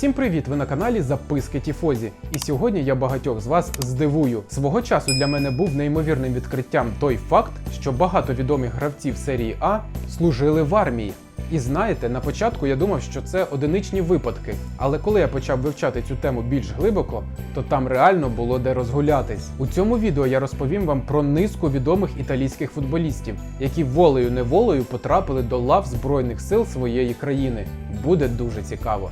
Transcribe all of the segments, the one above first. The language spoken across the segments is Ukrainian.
Усім привіт! Ви на каналі Записки Тіфозі. І сьогодні я багатьох з вас здивую. Свого часу для мене був неймовірним відкриттям той факт, що багато відомих гравців серії А служили в армії. І знаєте, на початку я думав, що це одиничні випадки. Але коли я почав вивчати цю тему більш глибоко, то там реально було де розгулятись. У цьому відео я розповім вам про низку відомих італійських футболістів, які волею неволею потрапили до лав Збройних сил своєї країни. Буде дуже цікаво.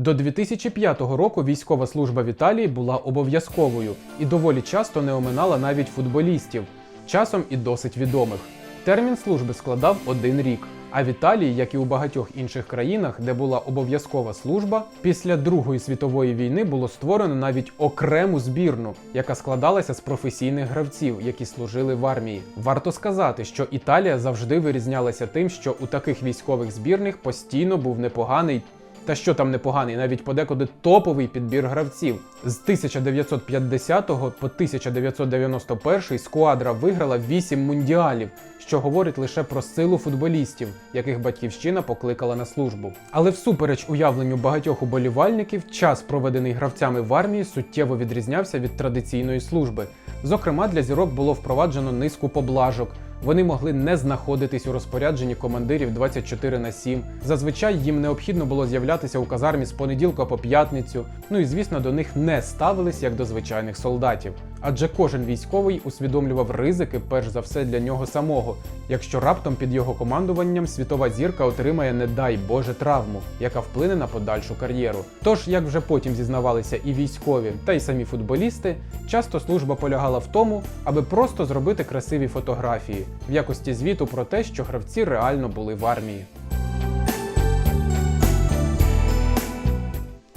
До 2005 року військова служба в Італії була обов'язковою і доволі часто не оминала навіть футболістів, часом і досить відомих. Термін служби складав один рік. А в Італії, як і у багатьох інших країнах, де була обов'язкова служба, після Другої світової війни було створено навіть окрему збірну, яка складалася з професійних гравців, які служили в армії. Варто сказати, що Італія завжди вирізнялася тим, що у таких військових збірних постійно був непоганий та що там непоганий, навіть подекуди топовий підбір гравців. З 1950 по 1991 сквадра виграла 8 мундіалів, що говорить лише про силу футболістів, яких батьківщина покликала на службу. Але всупереч уявленню багатьох уболівальників, час, проведений гравцями в армії, суттєво відрізнявся від традиційної служби. Зокрема, для зірок було впроваджено низку поблажок. Вони могли не знаходитись у розпорядженні командирів 24 на 7. Зазвичай їм необхідно було з'являтися у казармі з понеділка по п'ятницю. Ну і звісно, до них не ставились як до звичайних солдатів. Адже кожен військовий усвідомлював ризики, перш за все, для нього самого, якщо раптом під його командуванням світова зірка отримає, не дай Боже, травму, яка вплине на подальшу кар'єру. Тож, як вже потім зізнавалися і військові, та й самі футболісти, часто служба полягала в тому, аби просто зробити красиві фотографії в якості звіту про те, що гравці реально були в армії.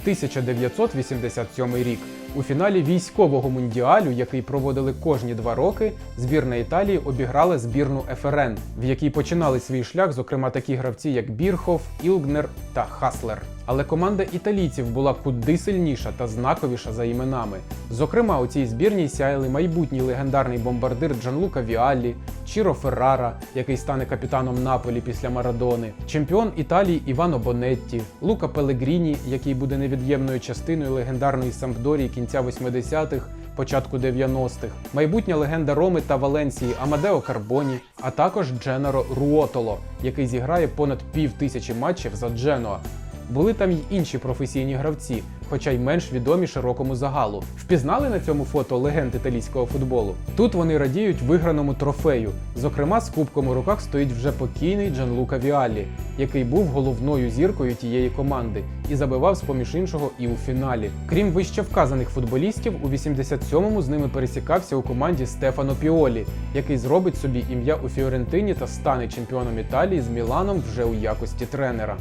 1987 рік. У фіналі військового мундіалю, який проводили кожні два роки, збірна Італії обіграла збірну ФРН, в якій починали свій шлях, зокрема такі гравці, як Бірхов, Ілгнер та Хаслер. Але команда італійців була куди сильніша та знаковіша за іменами. Зокрема, у цій збірній сяяли майбутній легендарний бомбардир Джанлука Віаллі, Чіро Феррара, який стане капітаном Наполі після Марадони, чемпіон Італії Івано Бонетті, Лука Пелегріні, який буде невід'ємною частиною легендарної Сампдорії кінця 80-х, початку 90-х, майбутня легенда Роми та Валенсії Амадео Карбоні, а також Дженаро Руотоло, який зіграє понад пів тисячі матчів за Дженоа. Були там й інші професійні гравці, хоча й менш відомі широкому загалу. Впізнали на цьому фото легенд італійського футболу. Тут вони радіють виграному трофею. Зокрема, з кубком у руках стоїть вже покійний Джанлука Віаллі, який був головною зіркою тієї команди і забивав з поміж іншого і у фіналі. Крім вище вказаних футболістів, у 87-му з ними пересікався у команді Стефано Піолі, який зробить собі ім'я у Фіорентині та стане чемпіоном Італії з Міланом вже у якості тренера.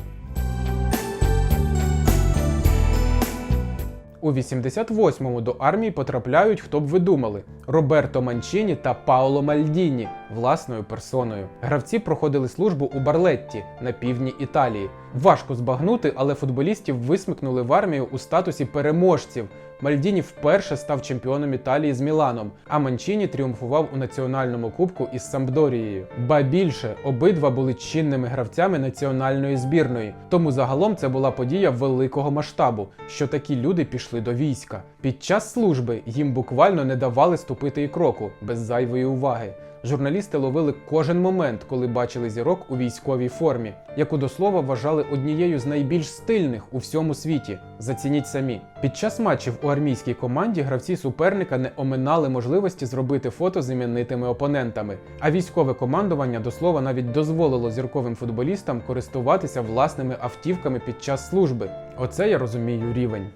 У 88-му до армії потрапляють, хто б ви думали, Роберто Манчіні та Паоло Мальдіні власною персоною. Гравці проходили службу у Барлетті на півдні Італії. Важко збагнути, але футболістів висмикнули в армію у статусі переможців. Мальдіні вперше став чемпіоном Італії з Міланом, а Манчіні тріумфував у національному кубку із Самбдорією. Ба більше обидва були чинними гравцями національної збірної. Тому загалом це була подія великого масштабу, що такі люди пішли до війська. Під час служби їм буквально не давали ступити і кроку без зайвої уваги. Журналісти ловили кожен момент, коли бачили зірок у військовій формі, яку до слова вважали однією з найбільш стильних у всьому світі. Зацініть самі. Під час матчів у армійській команді гравці суперника не оминали можливості зробити фото з іменнитими опонентами. А військове командування до слова навіть дозволило зірковим футболістам користуватися власними автівками під час служби. Оце я розумію рівень.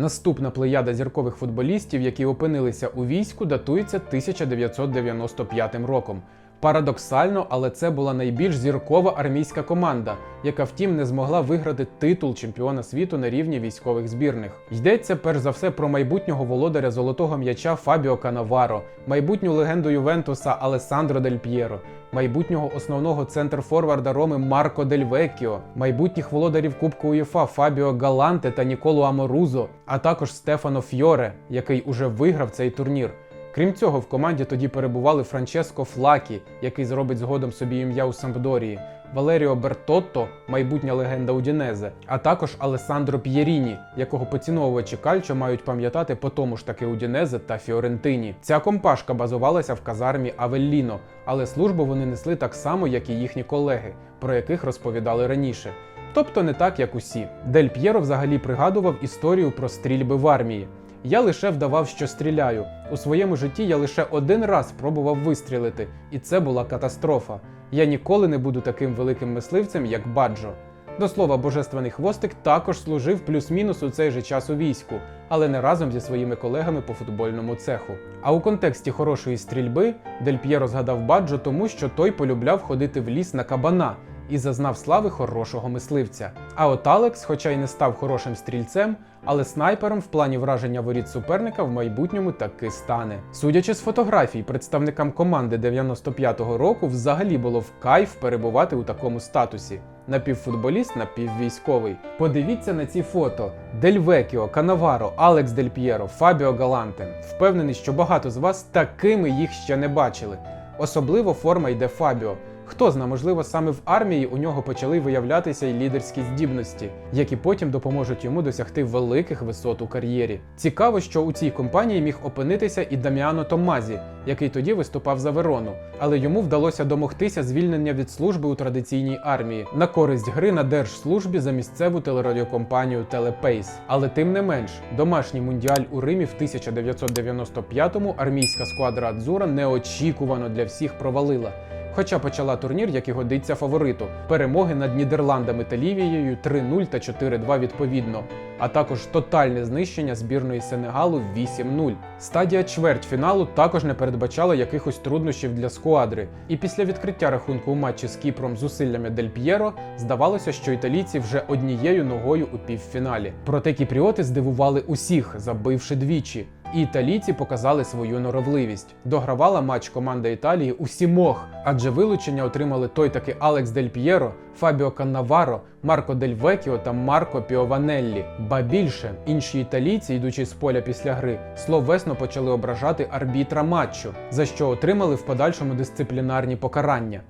Наступна плеяда зіркових футболістів, які опинилися у війську, датується 1995 роком. Парадоксально, але це була найбільш зіркова армійська команда, яка втім не змогла виграти титул чемпіона світу на рівні військових збірних. Йдеться перш за все про майбутнього володаря золотого м'яча Фабіо Канаваро, майбутню легенду Ювентуса Алесандро Дель П'єро, майбутнього основного центр-форварда Роми Марко Дель Веккіо, майбутніх володарів Кубку УЄФА Фабіо Галанте та Ніколу Аморузо, а також Стефано Фьоре, який уже виграв цей турнір. Крім цього, в команді тоді перебували Франческо Флакі, який зробить згодом собі ім'я у Сампдорії, Валеріо Бертотто, майбутня легенда Удінезе, а також Алесандро П'єріні, якого поціновувачі кальчо мають пам'ятати по тому ж таки Удінезе та Фіорентині. Ця компашка базувалася в казармі Авелліно, але службу вони несли так само, як і їхні колеги, про яких розповідали раніше. Тобто не так, як усі. Дель П'єро взагалі пригадував історію про стрільби в армії. Я лише вдавав, що стріляю. У своєму житті я лише один раз пробував вистрілити, і це була катастрофа. Я ніколи не буду таким великим мисливцем, як Баджо. До слова, божественний хвостик також служив плюс-мінус у цей же час у війську, але не разом зі своїми колегами по футбольному цеху. А у контексті хорошої стрільби Дель П'єро згадав Баджо тому, що той полюбляв ходити в ліс на кабана і зазнав слави хорошого мисливця. А от Алекс, хоча й не став хорошим стрільцем, але снайпером в плані враження воріт суперника в майбутньому таки стане. Судячи з фотографій, представникам команди 95-го року взагалі було в кайф перебувати у такому статусі. Напівфутболіст, напіввійськовий. Подивіться на ці фото: Дель Векіо, Канаваро, Алекс Дель П'єро, Фабіо Галанте. Впевнений, що багато з вас такими їх ще не бачили. Особливо форма йде Фабіо. Хто зна, можливо, саме в армії у нього почали виявлятися й лідерські здібності, які потім допоможуть йому досягти великих висот у кар'єрі. Цікаво, що у цій компанії міг опинитися і Даміано Томмазі, який тоді виступав за Верону, але йому вдалося домогтися звільнення від служби у традиційній армії на користь гри на держслужбі за місцеву телерадіокомпанію Телепейс. Але тим не менш, домашній мундіаль у Римі в 1995-му армійська сквадра Адзура неочікувано для всіх провалила. Хоча почала турнір, як і годиться фавориту, перемоги над Нідерландами та Лівією 3-0 та 4-2 відповідно, а також тотальне знищення збірної Сенегалу 8-0. Стадія чвертьфіналу також не передбачала якихось труднощів для скуадри, і після відкриття рахунку у матчі з Кіпром зусиллями Дель П'єро здавалося, що італійці вже однією ногою у півфіналі. Проте кіпріоти здивували усіх, забивши двічі. І італійці показали свою норовливість. Догравала матч команда Італії у сімох, адже вилучення отримали той таки Алекс Дель П'єро, Фабіо Каннаваро, Марко Дель Векіо та Марко Піованеллі. Ба більше інші італійці, йдучи з поля після гри, словесно почали ображати арбітра матчу, за що отримали в подальшому дисциплінарні покарання.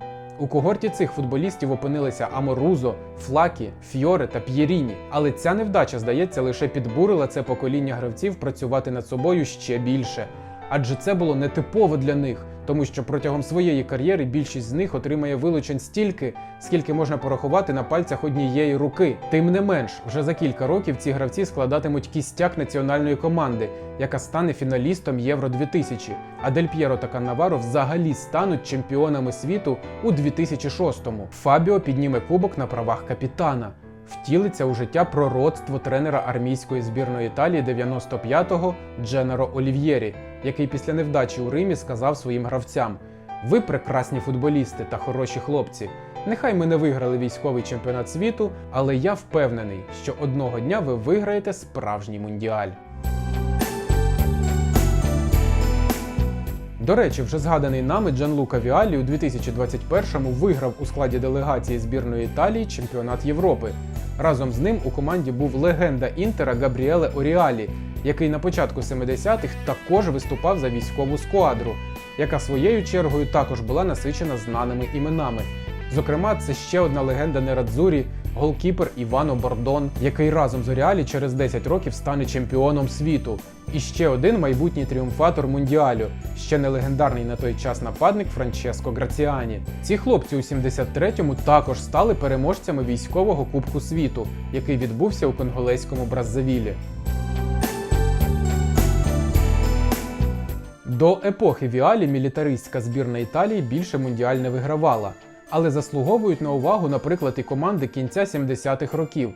У когорті цих футболістів опинилися Аморузо, Флакі, Фьоре та П'єріні. Але ця невдача, здається, лише підбурила це покоління гравців працювати над собою ще більше. Адже це було нетипово для них, тому що протягом своєї кар'єри більшість з них отримає вилучень стільки, скільки можна порахувати на пальцях однієї руки. Тим не менш, вже за кілька років ці гравці складатимуть кістяк національної команди, яка стане фіналістом Євро 2000, а Дель П'єро та Каннаваро взагалі стануть чемпіонами світу у 2006-му. Фабіо підніме кубок на правах капітана. Втілиться у життя пророцтво тренера армійської збірної Італії 95-го Дженеро Олів'єрі, який після невдачі у Римі сказав своїм гравцям: Ви прекрасні футболісти та хороші хлопці. Нехай ми не виграли військовий чемпіонат світу, але я впевнений, що одного дня ви виграєте справжній мундіаль. До речі, вже згаданий нами Джанлука Віалі у 2021-му виграв у складі делегації збірної Італії чемпіонат Європи. Разом з ним у команді був легенда Інтера Габріеле Оріалі, який на початку 70-х також виступав за військову сквадру, яка своєю чергою також була насичена знаними іменами. Зокрема, це ще одна легенда Нерадзурі, голкіпер Івано Бордон, який разом з Оріалі через 10 років стане чемпіоном світу. І ще один майбутній тріумфатор Мундіалю, ще не легендарний на той час нападник Франческо Граціані. Ці хлопці у 73-му також стали переможцями військового Кубку світу, який відбувся у конголезькому Браззавілі. До епохи Віалі мілітаристська збірна Італії більше мундіаль не вигравала, але заслуговують на увагу, наприклад, і команди кінця 70-х років.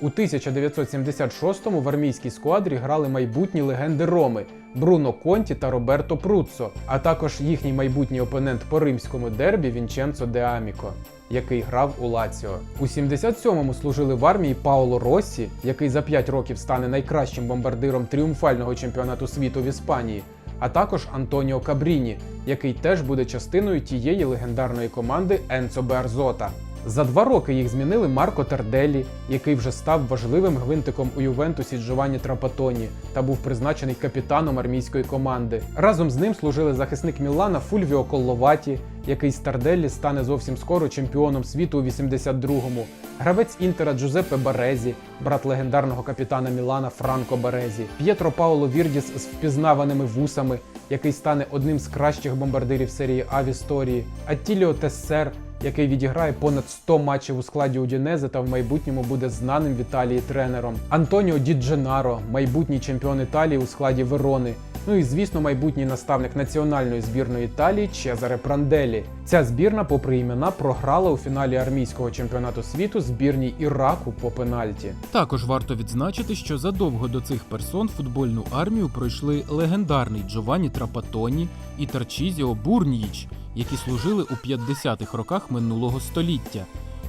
У 1976-му в армійській сквадрі грали майбутні легенди Роми Бруно Конті та Роберто Пруццо, а також їхній майбутній опонент по римському дербі Вінченцо де Аміко, який грав у Лаціо. У 77-му служили в армії Паоло Россі, який за 5 років стане найкращим бомбардиром тріумфального чемпіонату світу в Іспанії а також Антоніо Кабріні, який теж буде частиною тієї легендарної команди Енцо Берзота. За два роки їх змінили Марко Тарделі, який вже став важливим гвинтиком у Ювентусі Джованні Трапатоні та був призначений капітаном армійської команди. Разом з ним служили захисник Мілана Фульвіо Колловаті, який з Тарделлі стане зовсім скоро чемпіоном світу у 82-му. Гравець Інтера Джузеппе Барезі, брат легендарного капітана Мілана Франко Барезі, П'єтро Пауло Вірдіс з впізнаваними вусами, який стане одним з кращих бомбардирів серії А в історії, Аттіліо Тессер, який відіграє понад 100 матчів у складі Удінези та в майбутньому буде знаним в Італії тренером. Антоніо Ді Дженаро, майбутній чемпіон Італії у складі Верони. Ну і звісно, майбутній наставник національної збірної Італії Чезаре Пранделі. Ця збірна, попри імена, програла у фіналі армійського чемпіонату світу збірній Іраку по пенальті. Також варто відзначити, що задовго до цих персон футбольну армію пройшли легендарний Джованні Трапатоні і Тарчізіо Бурніїч, які служили у 50-х роках минулого століття.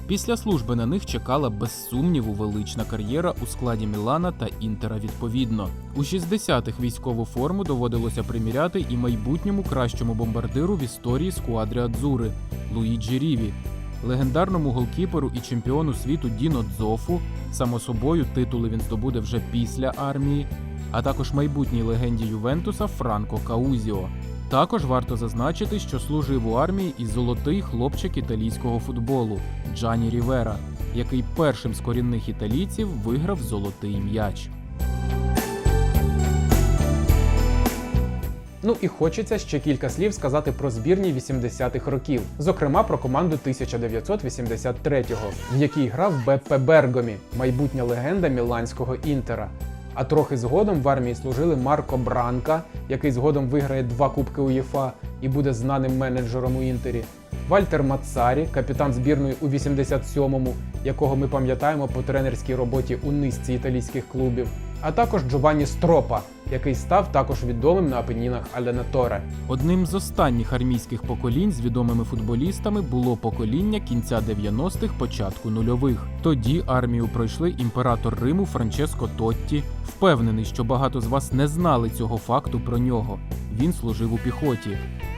Після служби на них чекала без сумніву велична кар'єра у складі Мілана та Інтера відповідно. У 60-х військову форму доводилося приміряти і майбутньому кращому бомбардиру в історії сквадри Адзури Луїджі Ріві, легендарному голкіперу і чемпіону світу Діно Дзофу. Само собою титули він здобуде вже після армії, а також майбутній легенді Ювентуса Франко Каузіо. Також варто зазначити, що служив у армії і золотий хлопчик італійського футболу Джані Рівера, який першим з корінних італійців виграв золотий м'яч. Ну і хочеться ще кілька слів сказати про збірні 80-х років, зокрема про команду 1983-го, в якій грав Беппе Бергомі, майбутня легенда міланського інтера. А трохи згодом в армії служили Марко Бранка, який згодом виграє два кубки УЄФА і буде знаним менеджером у інтері. Вальтер Мацарі, капітан збірної у 87-му, якого ми пам'ятаємо по тренерській роботі у низці італійських клубів, а також Джованні Стропа, який став також відомим на апенінах Аленаторе. Одним з останніх армійських поколінь з відомими футболістами було покоління кінця 90-х, початку нульових. Тоді армію пройшли імператор Риму Франческо Тотті. Впевнений, що багато з вас не знали цього факту про нього. Він служив у піхоті.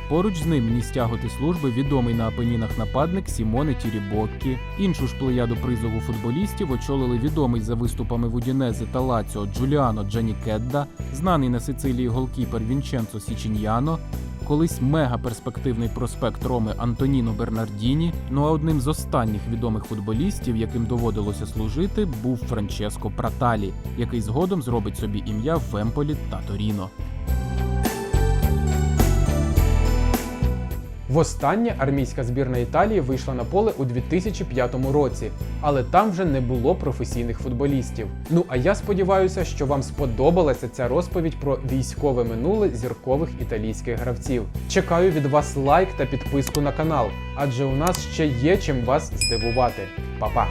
Поруч з ним ніс тяготи служби відомий на апенінах нападник Сімоне Тірібоккі. Іншу ж плеяду призову футболістів очолили відомий за виступами в Удінезе та Лаціо Джуліано Джанікедда, знаний на Сицилії голкіпер Вінченцо Січіньяно, колись мега-перспективний проспект Роми Антоніно Бернардіні. Ну а одним з останніх відомих футболістів, яким доводилося служити, був Франческо Праталі, який згодом зробить собі ім'я в Емполі та Торіно. Востаннє армійська збірна Італії вийшла на поле у 2005 році, але там вже не було професійних футболістів. Ну а я сподіваюся, що вам сподобалася ця розповідь про військове минуле зіркових італійських гравців. Чекаю від вас лайк та підписку на канал, адже у нас ще є чим вас здивувати. Па-па!